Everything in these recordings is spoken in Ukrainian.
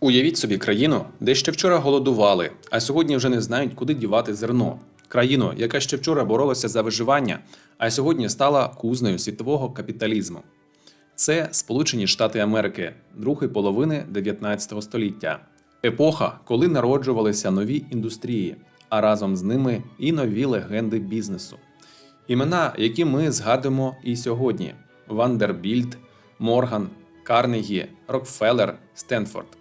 Уявіть собі країну, де ще вчора голодували, а сьогодні вже не знають, куди дівати зерно. Країну, яка ще вчора боролася за виживання, а сьогодні стала кузнею світового капіталізму. Це Сполучені Штати Америки другої половини 19 століття. Епоха, коли народжувалися нові індустрії, а разом з ними і нові легенди бізнесу. Імена, які ми згадуємо і сьогодні: Вандербільд, Морган, Карнегі, Рокфеллер, Стенфорд.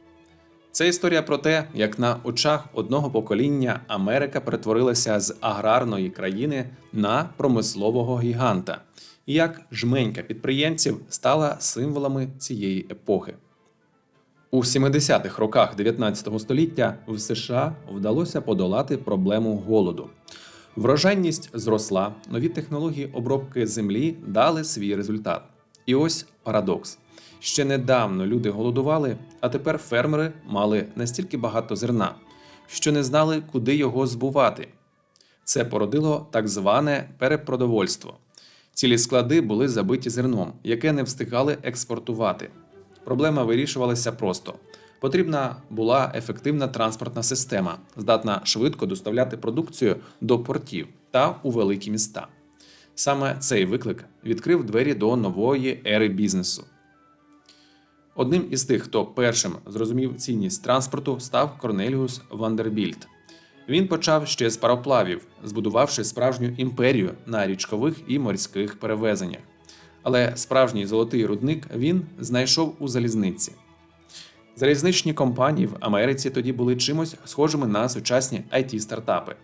Це історія про те, як на очах одного покоління Америка перетворилася з аграрної країни на промислового гіганта, і як жменька підприємців стала символами цієї епохи. У 70-х роках 19 століття в США вдалося подолати проблему голоду. Врожайність зросла, нові технології обробки землі дали свій результат. І ось парадокс. Ще недавно люди голодували, а тепер фермери мали настільки багато зерна, що не знали, куди його збувати. Це породило так зване перепродовольство. Цілі склади були забиті зерном, яке не встигали експортувати. Проблема вирішувалася просто. Потрібна була ефективна транспортна система, здатна швидко доставляти продукцію до портів та у великі міста. Саме цей виклик відкрив двері до нової ери бізнесу. Одним із тих, хто першим зрозумів цінність транспорту, став Корнеліус Вандербільд. Він почав ще з пароплавів, збудувавши справжню імперію на річкових і морських перевезеннях. Але справжній золотий рудник він знайшов у залізниці. Залізничні компанії в Америці тоді були чимось схожими на сучасні it стартапи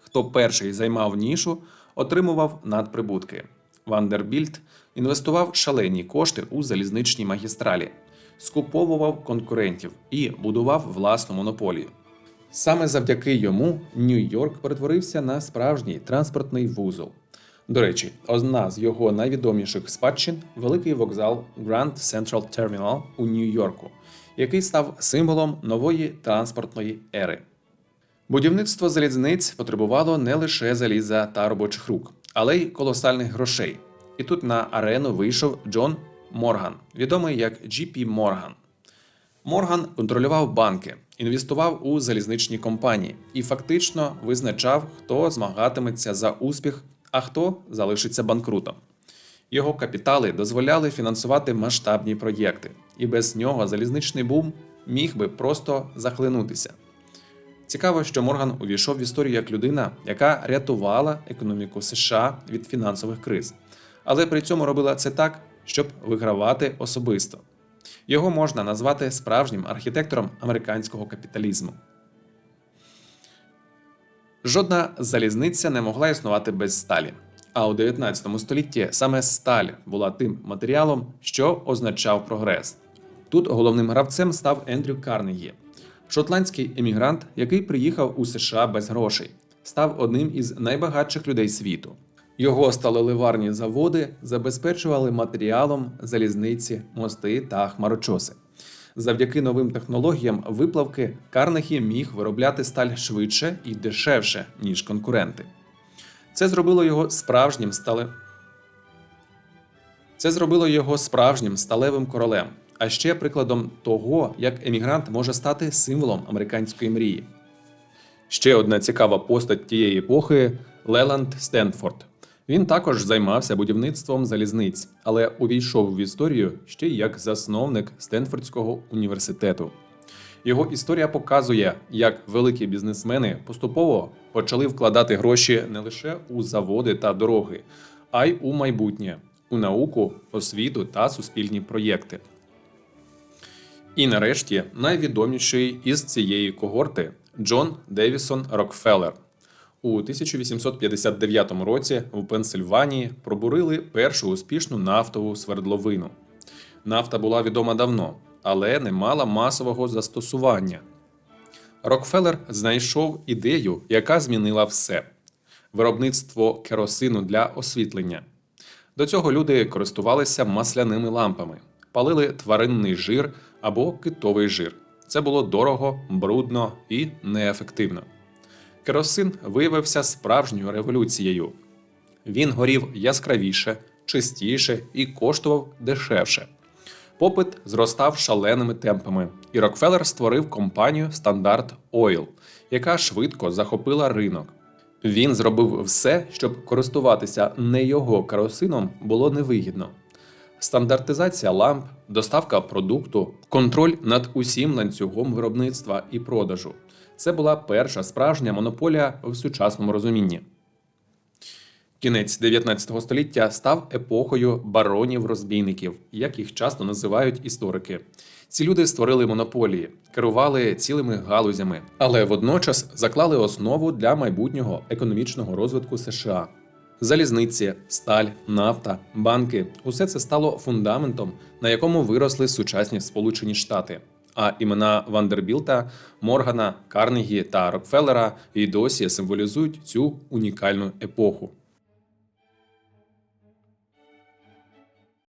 Хто перший займав нішу, отримував надприбутки. Вандербільд інвестував шалені кошти у залізничні магістралі, скуповував конкурентів і будував власну монополію. Саме завдяки йому Нью-Йорк перетворився на справжній транспортний вузол. До речі, одна з його найвідоміших спадщин великий вокзал Grand Central Terminal у Нью-Йорку, який став символом нової транспортної ери. Будівництво залізниць потребувало не лише заліза та робочих рук, але й колосальних грошей. І тут на арену вийшов Джон Морган, відомий як GP Морган. Морган контролював банки, інвестував у залізничні компанії і фактично визначав, хто змагатиметься за успіх, а хто залишиться банкрутом. Його капітали дозволяли фінансувати масштабні проєкти, і без нього залізничний бум міг би просто захлинутися. Цікаво, що Морган увійшов в історію як людина, яка рятувала економіку США від фінансових криз, але при цьому робила це так, щоб вигравати особисто. Його можна назвати справжнім архітектором американського капіталізму. Жодна залізниця не могла існувати без сталі. А у 19 столітті саме сталь була тим матеріалом, що означав прогрес. Тут головним гравцем став Ендрю Карнегі, шотландський емігрант, який приїхав у США без грошей, став одним із найбагатших людей світу. Його сталеливарні заводи забезпечували матеріалом залізниці, мости та хмарочоси. Завдяки новим технологіям виплавки Карнегі міг виробляти сталь швидше і дешевше, ніж конкуренти. Це зробило його справжнім стале... Це зробило його справжнім сталевим королем, а ще прикладом того, як емігрант може стати символом американської мрії. Ще одна цікава постать тієї епохи Леланд Стенфорд. Він також займався будівництвом залізниць, але увійшов в історію ще й як засновник Стенфордського університету. Його історія показує, як великі бізнесмени поступово почали вкладати гроші не лише у заводи та дороги, а й у майбутнє, у науку, освіту та суспільні проєкти. І нарешті найвідоміший із цієї когорти Джон Девісон Рокфеллер. У 1859 році в Пенсильванії пробурили першу успішну нафтову свердловину. Нафта була відома давно, але не мала масового застосування. Рокфеллер знайшов ідею, яка змінила все: виробництво керосину для освітлення. До цього люди користувалися масляними лампами, палили тваринний жир або китовий жир. Це було дорого, брудно і неефективно. Керосин виявився справжньою революцією. Він горів яскравіше, чистіше і коштував дешевше. Попит зростав шаленими темпами, і Рокфеллер створив компанію Standard Oil, яка швидко захопила ринок. Він зробив все, щоб користуватися не його керосином було невигідно. Стандартизація ламп, доставка продукту, контроль над усім ланцюгом виробництва і продажу це була перша справжня монополія в сучасному розумінні. Кінець 19 століття став епохою баронів-розбійників, як їх часто називають історики. Ці люди створили монополії, керували цілими галузями, але водночас заклали основу для майбутнього економічного розвитку США. Залізниці, сталь, нафта, банки усе це стало фундаментом, на якому виросли сучасні Сполучені Штати. А імена Вандербілта, Моргана, Карнегі та Рокфеллера і досі символізують цю унікальну епоху.